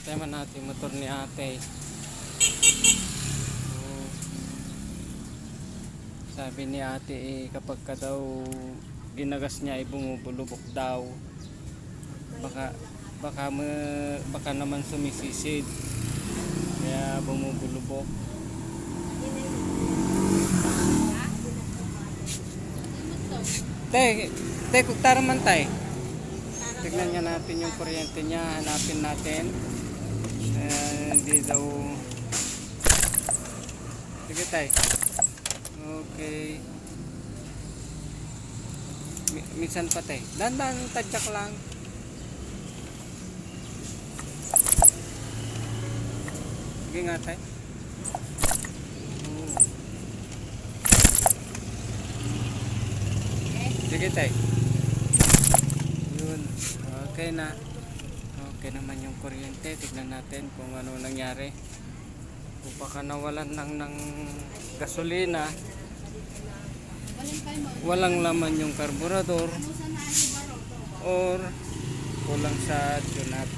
Tema natin motor ni ate. Oh. Sabi ni ate eh, kapag ka daw ginagas niya ay bumubulubok daw. Baka baka ma- baka naman sumisisid. Kaya bumubulubok. Tay, tay, kuktara man tay. Tignan nga natin yung kuryente niya, hanapin natin. Eh, hindi daw... Sige tay. Okay. Mi- minsan pa tay. Dandan, tadyak lang. Sige nga tay. Oo. Sige tay. Yun. Okay na. Okay naman yung kuryente. Tignan natin kung ano nangyari. Kung baka nawalan lang ng gasolina. Walang laman yung karburador. Or kulang sa tunap.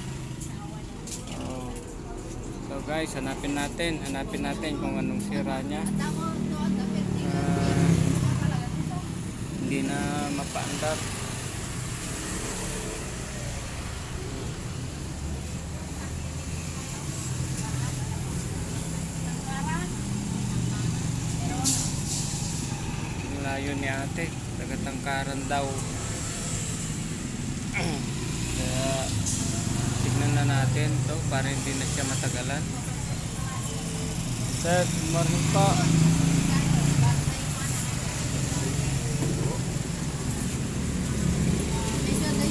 Oh. So guys, hanapin natin. Hanapin natin kung anong sira niya. Ah, hindi na mapaandar. Yung layo ni ate, tagatangkaran daw. Kaya tignan na natin to para hindi na siya matagalan. Sir, good morning po. May soda